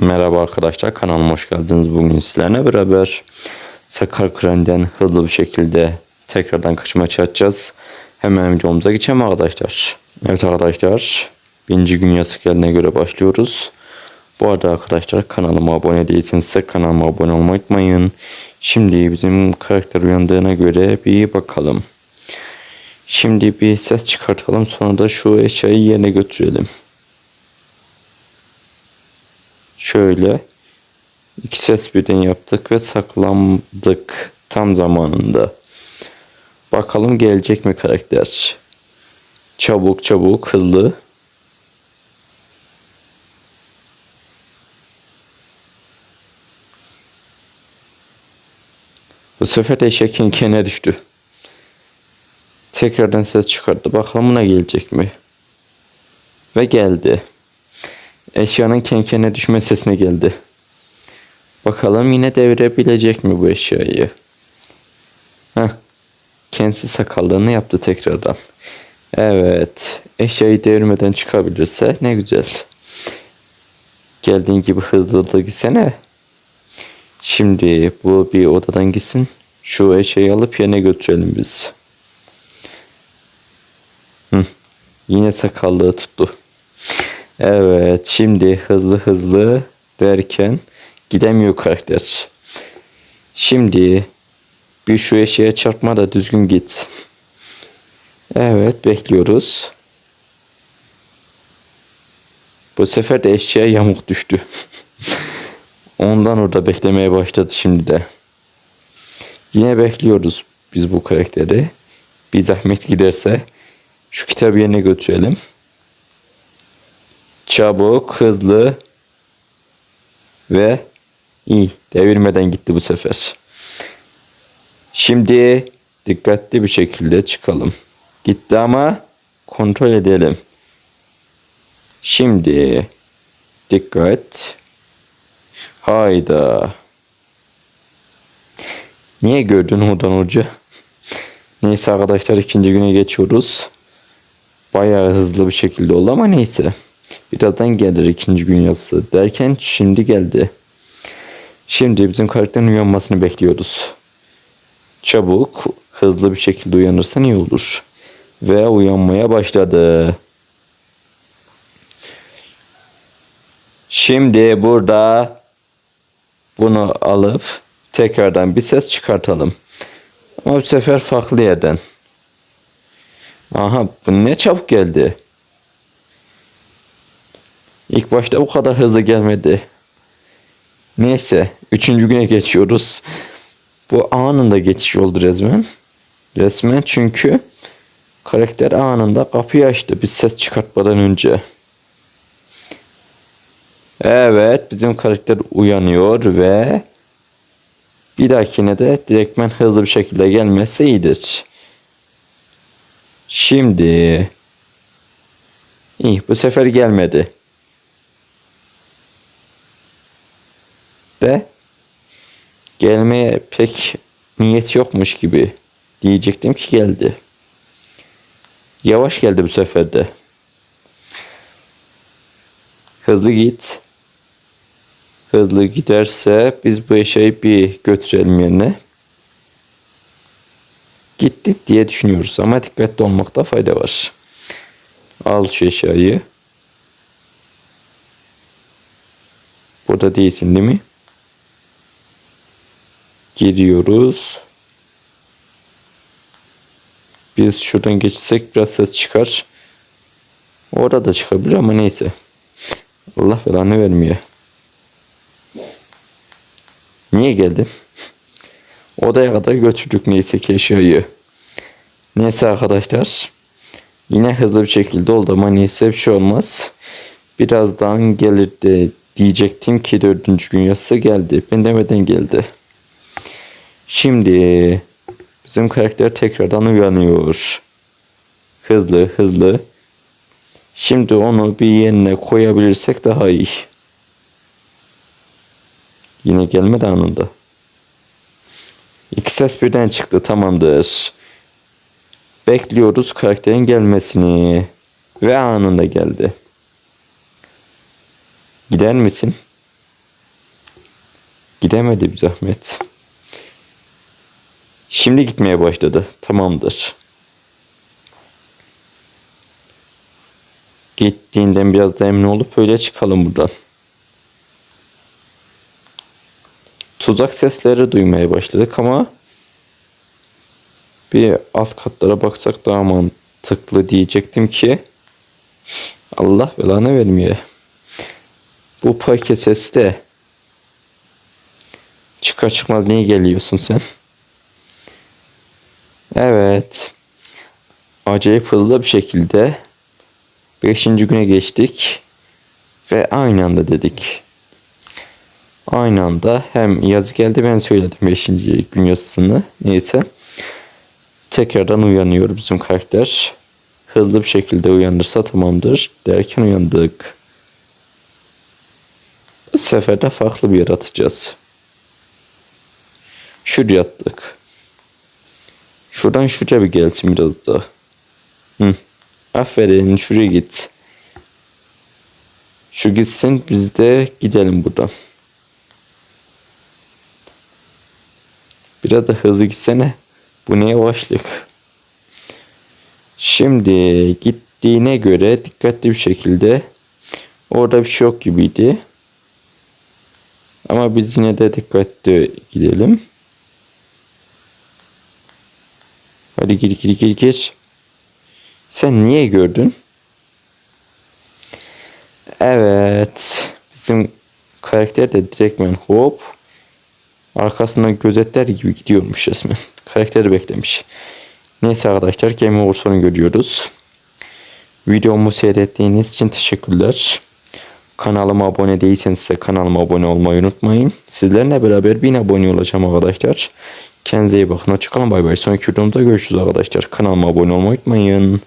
Merhaba arkadaşlar kanalıma hoş geldiniz. Bugün sizlerle beraber Sakar Kren'den hızlı bir şekilde tekrardan kaçmaya çalışacağız. Hemen videomuza geçelim arkadaşlar. Evet arkadaşlar birinci gün yası geldiğine göre başlıyoruz. Bu arada arkadaşlar kanalıma abone değilseniz kanalıma abone olmayı unutmayın. Şimdi bizim karakter uyandığına göre bir bakalım. Şimdi bir ses çıkartalım sonra da şu eşyayı yerine götürelim. Şöyle iki ses birden yaptık ve saklandık tam zamanında. Bakalım gelecek mi karakter? Çabuk çabuk hızlı. Bu sefer de eşek kenkene düştü. Tekrardan ses çıkardı. Bakalım buna gelecek mi? Ve geldi. Eşyanın kenkene düşme sesine geldi. Bakalım yine devirebilecek mi bu eşyayı? Heh. Kendisi sakallığını yaptı tekrardan. Evet. Eşyayı devirmeden çıkabilirse ne güzel. Geldiğin gibi hızlı hızlı gitsene. Şimdi bu bir odadan gitsin. Şu eşyayı alıp yerine götürelim biz. Hı. Yine sakallığı tuttu. Evet şimdi hızlı hızlı derken gidemiyor karakter. Şimdi bir şu eşeğe çarpma da düzgün git. Evet bekliyoruz. Bu sefer de eşeğe yamuk düştü. Ondan orada beklemeye başladı şimdi de. Yine bekliyoruz biz bu karakteri. Bir zahmet giderse şu kitabı yerine götürelim. Çabuk, hızlı ve iyi. Devirmeden gitti bu sefer. Şimdi dikkatli bir şekilde çıkalım. Gitti ama kontrol edelim. Şimdi dikkat. Hayda. Niye gördün odan hoca? Neyse arkadaşlar ikinci güne geçiyoruz. Bayağı hızlı bir şekilde oldu ama neyse. Birazdan gelir ikinci gün yazısı derken şimdi geldi. Şimdi bizim karakterin uyanmasını bekliyoruz. Çabuk, hızlı bir şekilde uyanırsan iyi olur. Ve uyanmaya başladı. Şimdi burada bunu alıp tekrardan bir ses çıkartalım. Ama bu sefer farklı yerden. Aha bu ne çabuk geldi. İlk başta bu kadar hızlı gelmedi. Neyse. Üçüncü güne geçiyoruz. Bu anında geçiş oldu resmen. Resmen çünkü karakter anında kapıyı açtı. Bir ses çıkartmadan önce. Evet. Bizim karakter uyanıyor ve bir dahakine de direktmen hızlı bir şekilde gelmesi iyidir. Şimdi iyi bu sefer gelmedi. De gelmeye pek niyet yokmuş gibi diyecektim ki geldi. Yavaş geldi bu sefer de. Hızlı git. Hızlı giderse biz bu eşyayı bir götürelim yerine. Gittik diye düşünüyoruz ama dikkatli olmakta fayda var. Al şu eşyayı. Burada değilsin değil mi? Giriyoruz. Biz şuradan geçsek biraz ses çıkar. Orada da çıkabilir ama neyse. Allah belanı vermiyor. Niye geldin? Odaya kadar götürdük neyse ki eşyayı. Neyse arkadaşlar. Yine hızlı bir şekilde oldu ama neyse bir şey olmaz. Birazdan gelir de diyecektim ki dördüncü gün yazısı geldi. Ben demeden geldi. Şimdi bizim karakter tekrardan uyanıyor. Hızlı hızlı. Şimdi onu bir yerine koyabilirsek daha iyi. Yine gelmedi anında. İki ses birden çıktı tamamdır. Bekliyoruz karakterin gelmesini. Ve anında geldi. Gider misin? Gidemedi bir zahmet. Şimdi gitmeye başladı. Tamamdır. Gittiğinden biraz da emin olup öyle çıkalım buradan. Tuzak sesleri duymaya başladık ama bir alt katlara baksak daha mantıklı diyecektim ki Allah belanı vermeye. Bu paket sesi de çıkar çıkmaz niye geliyorsun sen? Evet. Acayip hızlı bir şekilde 5. güne geçtik ve aynı anda dedik. Aynı anda hem yazı geldi ben söyledim 5. gün yazısını. Neyse. Tekrardan uyanıyor bizim karakter. Hızlı bir şekilde uyanırsa tamamdır derken uyandık. Bu sefer de farklı bir yer atacağız. Şuraya attık. Şuradan şuraya bir gelsin biraz daha. Hı. Aferin şuraya git. Şu gitsin biz de gidelim buradan. Biraz da hızlı gitsene. Bu ne yavaşlık. Şimdi gittiğine göre dikkatli bir şekilde orada bir şey yok gibiydi. Ama biz yine de dikkatli gidelim. Hadi gir gir gir gir. Sen niye gördün? Evet. Bizim karakter de direktmen hop arkasından gözetler gibi gidiyormuş resmen. Karakteri beklemiş. Neyse arkadaşlar Game Over görüyoruz. Videomu seyrettiğiniz için teşekkürler. Kanalıma abone değilseniz ise kanalıma abone olmayı unutmayın. Sizlerle beraber 1000 abone olacağım arkadaşlar. Kendinize iyi bakın. Hoşçakalın bay bay. Sonraki videomda görüşürüz arkadaşlar. Kanalıma abone olmayı unutmayın.